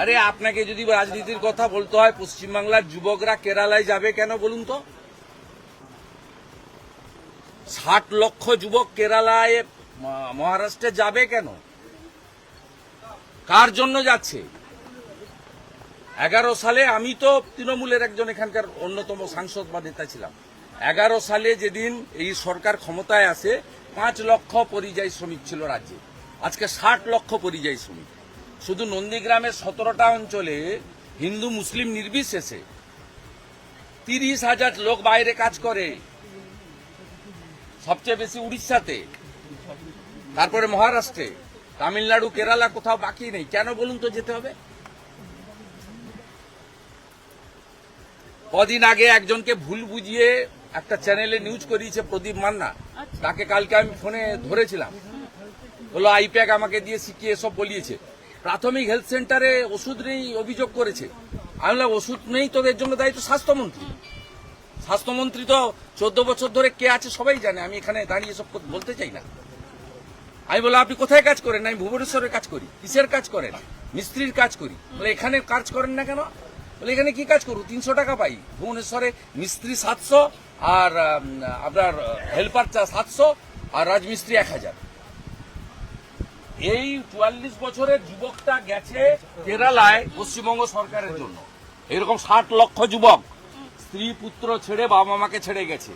আরে, আপনাকে যদি রাজনীতির কথা বলতে হয়, পশ্চিমবাংলার যুবকরা কেরালায় যাবে কেন বলুন তো? ষাট লক্ষ যুবক কেরালায় মহারাষ্ট্রে যাবে কেন? কার জন্য যাচ্ছে? এগারো সালে আমি তো তৃণমূলের একজন এখানকার অন্যতম সাংসদ বা নেতা ছিলাম। এগারো সালে যেদিন এই সরকার ক্ষমতায় আসে, পাঁচ লক্ষ পরিযায়ী শ্রমিক ছিল রাজ্যে। আজকে ষাট লক্ষ পরিযায়ী শ্রমিক। শুধু নন্দীগ্রামের সতেরোটা অঞ্চলে হিন্দু মুসলিম নির্বিশেষে তিরিশ হাজার লোক বাইরে কাজ করে। সবচেয়ে বেশি উড়িষ্যাতে, তারপরে মহারাষ্ট্রে, তামিলনাড়ু, কেরালা কোথাও বাকি নেই। কেন বলুন তো যেতে হবে? কদিন আগে একজনকে ভুল বুঝিয়ে একটা চ্যানেলে নিউজ করিয়েছে প্রদীপ মান্না। তাকে কালকে আমি ফোনে ধরেছিলাম। বলল, আইপ্যাক আমাকে দিয়ে শিখিয়ে সব বলিয়েছে। প্রাথমিক হেলথ সেন্টারে ওষুধ নেই অভিযোগ করেছে। আমি বললাম, ওষুধ নেই তোদের জন্য দায়িত্ব স্বাস্থ্যমন্ত্রী। স্বাস্থ্যমন্ত্রী তো চোদ্দ বছর ধরে কে আছে সবাই জানে, আমি এখানে দাঁড়িয়ে সব বলতে চাই না। আমি বললাম, আপনি কোথায় কাজ করেন? আমি ভুবনেশ্বরে কাজ করি, কিসের কাজ করেন? মিস্ত্রির কাজ করি। বলে, এখানে কাজ করেন না কেন? বলে, এখানে কি কাজ করব? তিনশো টাকা পাই। ভুবনেশ্বরে মিস্ত্রি সাতশো আর আপনার হেল্পার চা সাতশো আর রাজমিস্ত্রি এক হাজার। এই চুয়াল্লিশ বছরের যুবকটা গেছে কেরালায় পশ্চিমবঙ্গ সরকারের জন্য। এরকম ষাট লক্ষ যুবক স্ত্রী পুত্র ছেড়ে বাবা মাকে ছেড়ে গেছে।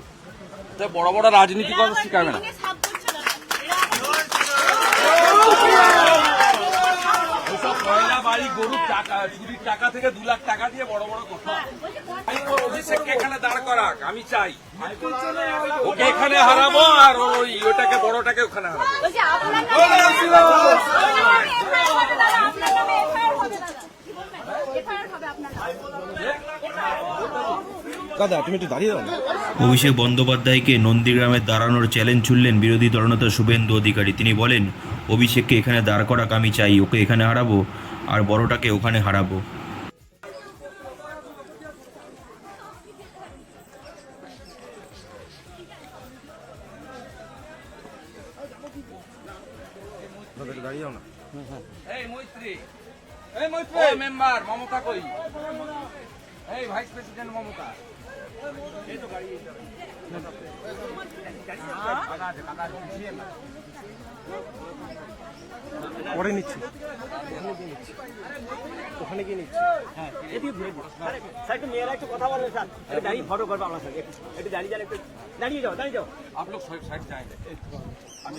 তো বড় বড় রাজনীতি কথা শিখাবে না। গরুর টাকা চুরির টাকা থেকে দু লাখ টাকা দিয়ে বড় বড় কথা। অভিষেককে এখানে দাঁড় করাক আমি চাই। ওকে এখানে হারাবো আর ওই ওটাকে বড়টাকে ওখানে হারাবো। বলছি আপনার নামে আপনার নামে এফআইআর হবে দাদা কি বলবেন? এফআইআর হবে আপনার নামে। দাদা তুমি একটু দাঁড়িয়ে দাও না। অভিষেক বন্দ্যোপাধ্যায়কে নন্দীগ্রামে দাঁড়ানোর চ্যালেঞ্জ ছুড়লেন বিরোধী দলনেতা শুভেন্দু অধিকারী। তিনি বলেন অভিষেককে এখানে দাঁড় করাক আমি চাই ওকে এখানে হারাবো। আর বড়টাকে ওখানে হারাবো। না এই মৈত্রী। এই মৈত্রী। মেম্বার মমতা কই? এই ভাইস প্রেসিডেন্ট মমতা। পরে নিচ্ছি ওখানে গিয়ে নিচ্ছি হ্যাঁ এদিকে ঘুরে স্যার একটু মেয়েরা একটু কথা বলবে স্যার একটু দাঁড়িয়ে ফটো করব আপনার সাথে একটু দাঁড়িয়ে যান একটু দাঁড়িয়ে যাও দাঁড়িয়ে যাও আপনি সাইড যায় আমি